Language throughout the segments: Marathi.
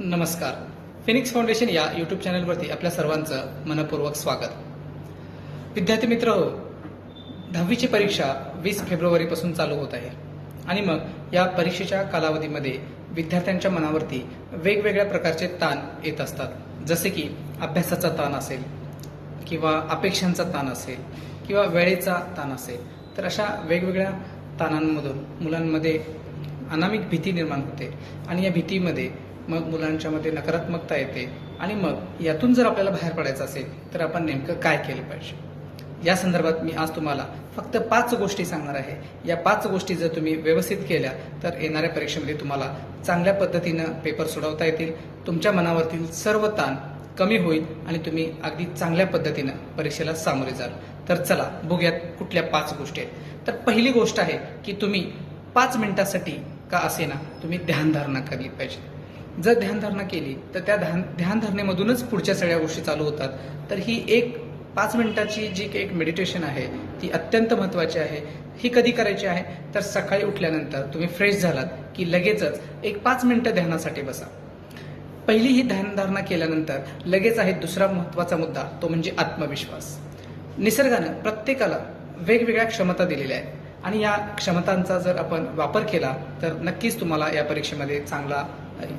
नमस्कार. फिनिक्स फाउंडेशन या यूट्यूब चॅनलवरती आपल्या सर्वांचं मनपूर्वक स्वागत. विद्यार्थी मित्र हो दहावीची परीक्षा वीस फेब्रुवारीपासून चालू होत आहे. आणि मग या परीक्षेच्या कालावधीमध्ये विद्यार्थ्यांच्या मनावरती वेगवेगळ्या प्रकारचे ताण येत असतात. जसे की अभ्यासाचा ताण असेल किंवा अपेक्षांचा ताण असेल किंवा वेळेचा ताण असेल तर अशा वेगवेगळ्या ताणांमधून मुलांमध्ये अनामिक भीती निर्माण होते. आणि या भीतीमध्ये मग मुलांच्यामध्ये नकारात्मकता येते. आणि मग यातून जर आपल्याला बाहेर पडायचं असेल तर आपण नेमकं काय केलं पाहिजे? या संदर्भात मी आज तुम्हाला फक्त पाच गोष्टी सांगणार आहे. या पाच गोष्टी जर तुम्ही व्यवस्थित केल्या तर येणाऱ्या परीक्षेमध्ये तुम्हाला चांगल्या पद्धतीनं पेपर सोडवता येतील. तुमच्या मनावरतील सर्व ताण कमी होईल आणि तुम्ही अगदी चांगल्या पद्धतीनं परीक्षेला सामोरे जाल. तर चला बघूयात कुठल्या पाच गोष्टी आहेत. तर पहिली गोष्ट आहे की तुम्ही पाच मिनिटासाठी का असेना तुम्ही ध्यानधारणा केली पाहिजे. जर ध्यानधारणा केली तर त्या ध्यान ध्यानधारणेमधूनच पुढच्या सगळ्या गोष्टी चालू होतात. तर ही एक पाच मिनिटाची जी एक मेडिटेशन आहे ती अत्यंत महत्वाची आहे. ही कधी करायची आहे? तर सकाळी उठल्यानंतर तुम्ही फ्रेश झालात की लगेचच एक पाच मिनिटं ध्यानासाठी बसा. पहिली ही ध्यानधारणा केल्यानंतर लगेच आहे दुसरा महत्त्वाचा मुद्दा तो म्हणजे आत्मविश्वास. निसर्गानं प्रत्येकाला वेगवेगळ्या क्षमता दिलेल्या आहेत. आणि या क्षमतांचा जर आपण वापर केला तर नक्कीच तुम्हाला या परीक्षेमध्ये चांगला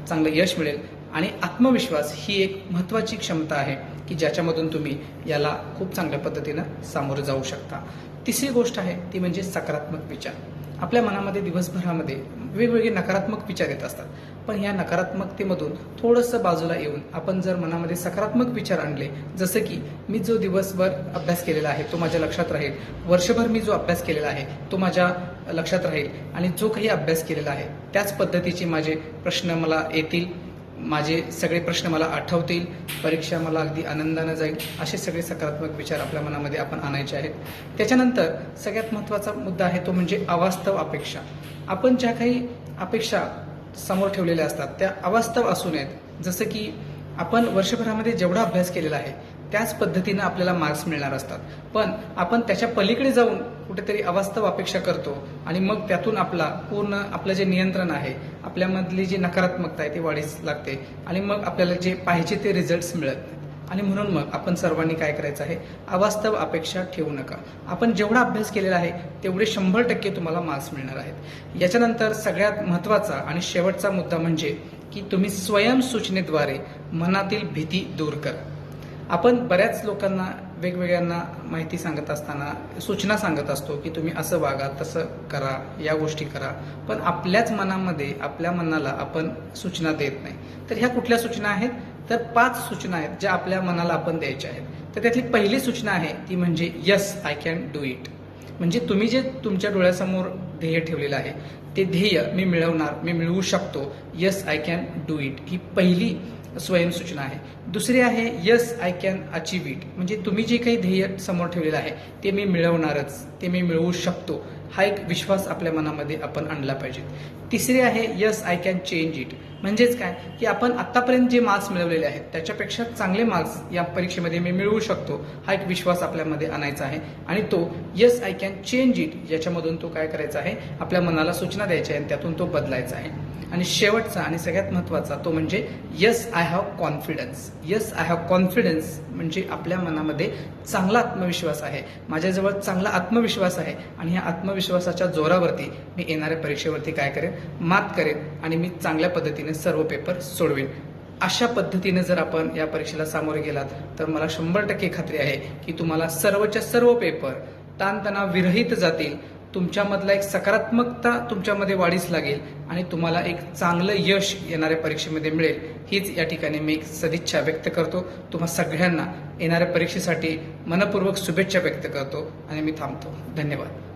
चांगलं यश मिळेल. आणि आत्मविश्वास ही एक महत्वाची क्षमता आहे की ज्याच्यामधून तुम्ही याला खूप चांगल्या पद्धतीनं सामोरं जाऊ शकता. तिसरी गोष्ट आहे ती म्हणजे सकारात्मक विचार. आपल्या मनामध्ये दिवसभरामध्ये वेगवेगळे नकारात्मक विचार येत असतात. पण या नकारात्मकतेमधून थोडंसं बाजूला येऊन आपण जर मनामध्ये सकारात्मक विचार आणले जसं की मी जो दिवसभर अभ्यास केलेला आहे तो माझ्या लक्षात राहील. वर्षभर मी जो अभ्यास केलेला आहे तो माझ्या लक्षात राहील. आणि जो काही अभ्यास केलेला आहे त्याच पद्धतीचे माझे प्रश्न मला येतील. माझे सगळे प्रश्न मला आठवतील. परीक्षा मला अगदी आनंदानं जाईल. असे सगळे सकारात्मक विचार आपल्या मनामध्ये आपण आणायचे आहेत. त्याच्यानंतर सगळ्यात महत्त्वाचा मुद्दा आहे तो म्हणजे अवास्तव अपेक्षा. आपण ज्या काही अपेक्षा समोर ठेवलेल्या असतात. त्या अवास्तव असू नयेत. जसं की आपण वर्षभरामध्ये जेवढा अभ्यास केलेला आहे त्याच पद्धतीनं आपल्याला मार्क्स मिळणार असतात. पण आपण त्याच्या पलीकडे जाऊन कुठेतरी अवास्तव अपेक्षा करतो आणि मग त्यातून आपला पूर्ण आपलं जे नियंत्रण आहे आपल्यामधली जी नकारात्मकता आहे ती वाढीस लागते आणि मग आपल्याला जे पाहिजे ते रिझल्ट्स मिळत आणि म्हणून मग आपण सर्वांनी काय करायचं आहे? अवास्तव अपेक्षा ठेवू नका. आपण जेवढा अभ्यास केलेला आहे तेवढे शंभर टक्के तुम्हाला मार्क्स मिळणार आहेत. याच्यानंतर सगळ्यात महत्त्वाचा आणि शेवटचा मुद्दा म्हणजे की तुम्ही स्वयंसूचनेद्वारे मनातील भीती दूर करा. आपण बऱ्याच लोकांना वेगवेगळ्यांना माहिती सांगत असताना सूचना सांगत असतो की तुम्ही असं वागा तसं करा या गोष्टी करा. पण आपल्याच मनामध्ये आपल्या मनाला आपण सूचना देत नाही. तर ह्या कुठल्या सूचना आहेत? तर पाच सूचना आहेत ज्या आपल्या मनाला आपण द्यायच्या आहेत. तर त्यातली पहिली सूचना आहे ती म्हणजे yes I can do it म्हणजे तुम्ही जे तुमच्या डोळ्यासमोर ध्येय ठेवलेलं आहे ते ध्येय मी मिळवणार मी मिळवू शकतो. Yes I can do it ही पहिली स्वयंसूचना आहे. दुसरी आहे yes I can achieve it म्हणजे तुम्ही जे काही ध्येय समोर ठेवलेलं आहे ते मी मिळवणारच ते मी मिळवू शकतो. हा एक विश्वास आपल्या मनामध्ये आपण आणला पाहिजे. तिसरी आहे yes I can change it म्हणजेच काय? की आपण आतापर्यंत जे मार्क्स मिळवलेले आहेत त्याच्यापेक्षा चांगले मार्क्स या परीक्षेमध्ये मी मिळवू शकतो. हा एक विश्वास आपल्यामध्ये आणायचा आहे. आणि तो yes I can change it याच्यामधून तो काय करायचा आहे? आपल्या मनाला सूचना द्यायचा आहे आणि त्यातून तो बदलायचा आहे. आणि शेवटचा आणि सगळ्यात महत्त्वाचा तो म्हणजे yes I have confidence yes I have confidence म्हणजे आपल्या मनामध्ये चांगला आत्मविश्वास आहे. माझ्याजवळ चांगला आत्मविश्वास आहे आणि ह्या आत्मविश्वासाच्या जोरावरती मी येणाऱ्या परीक्षेवरती काय करेन? मात करेन आणि मी चांगल्या पद्धतीने सर्व पेपर सोडवेन. अशा पद्धतीने जर आपण या परीक्षेला सामोरे गेलात तर मला शंभर टक्के खात्री आहे की तुम्हाला सर्वच्या सर्व पेपर ताणतणाव विरहित जातील. तुमच्यामधला एक सकारात्मकता तुमच्यामध्ये वाढीस लागेल आणि तुम्हाला एक चांगलं यश येणाऱ्या परीक्षेमध्ये मिळेल. हीच या ठिकाणी मी एक सदिच्छा व्यक्त करतो. तुम्हा सगळ्यांना येणाऱ्या परीक्षेसाठी मनपूर्वक शुभेच्छा व्यक्त करतो आणि मी थांबतो. धन्यवाद.